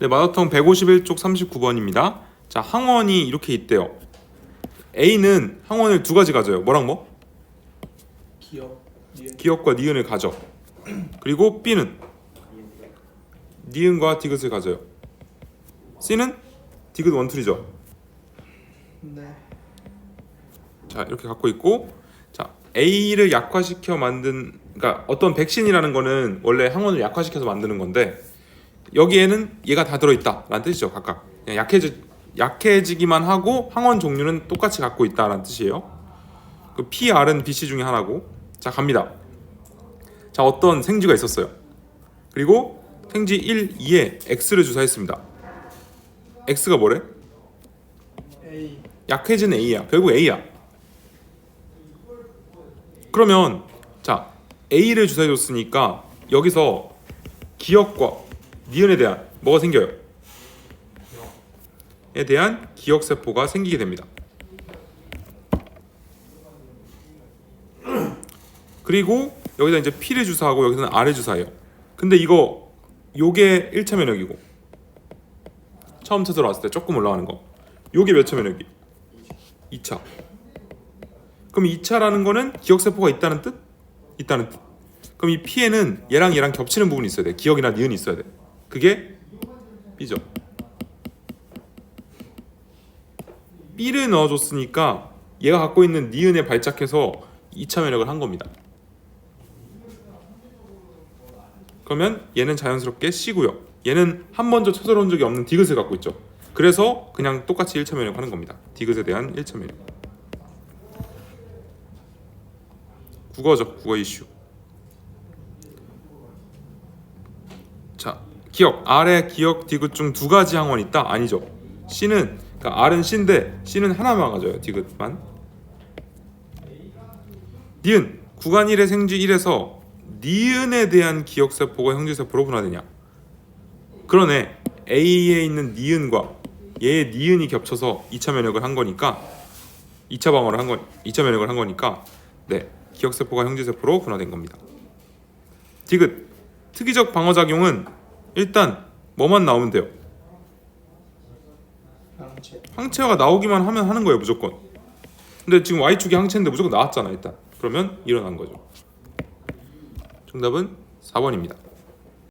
네, 마더통 151쪽 39번입니다. 자, 항원이 이렇게 있대요. A는 항원을 두 가지 가져요. 뭐랑 뭐? 기억 니은 기억과 니은을 가져. 그리고 B는 니은과 디귿을 가져요. C는 디귿 원툴이죠. 네 자, 이렇게 갖고 있고 자, A를 약화시켜 만든 그러니까 어떤 백신이라는 거는 원래 항원을 약화시켜서 만드는 건데 여기에는 얘가 다 들어 있다 라는 뜻이죠. 각각. 약해지 약해지기만 하고 항원 종류는 똑같이 갖고 있다 라는 뜻이에요. 그 PR은 BC 중에 하나고. 자, 갑니다. 자, 어떤 생쥐가 있었어요. 그리고 생쥐 1, 2에 X를 주사했습니다. X가 뭐래? A 약해진 A야. 결국 A야. 그러면 자 A를 주사해줬으니까 여기서 기억과 니은에 대한 뭐가 생겨요? 에 대한 기억 세포가 생기게 됩니다. 그리고 여기다 이제 P를 주사하고 여기서는 R을 주사해요. 근데 이거 요게 1차 면역이고 처음 쳐들어왔을 때 조금 올라가는 거. 요게 몇 차 면역이? 2차. 그럼 2차라는 거는 기억 세포가 있다는 뜻? 있다는 뜻. 그럼 이 P에는 얘랑 얘랑 겹치는 부분이 있어야 돼. 기억이나 니은이 있어야 돼. 그게 B죠. B를 넣어줬으니까 얘가 갖고 있는 니은에 발작해서 2차 면역을 한 겁니다. 그러면 얘는 자연스럽게 C고요. 얘는 한 번도 쳐들어온 적이 없는 디귿을 갖고 있죠. 그래서 그냥 똑같이 1차 면역하는 겁니다. 디귿에 대한 1차 면역. 국어죠. 국어 이슈. 자, 기억. R의 기억 디귿 중 두 가지 항원이 있다? 아니죠. C는 그러니까 R은 C인데 C는 하나만 가져요. 디귿만. 니은. 구간 1의 생쥐 1에서 니은에 대한 기억 세포가 형질 세포로 분화되냐? 그러네. A에 있는 니은과 얘의 니은이 겹쳐서 2차 면역을 한 거니까 2차 방어를 한 건, 2차 면역을 한 거니까 네, 기억 세포가 형질 세포로 분화된 겁니다. 디귿 특이적 방어 작용은 일단 뭐만 나오면 돼요. 항체 항체가 나오기만 하면 하는 거예요, 무조건. 근데 지금 y축이 항체인데 무조건 나왔잖아, 일단. 그러면 일어난 거죠. 정답은 4번입니다.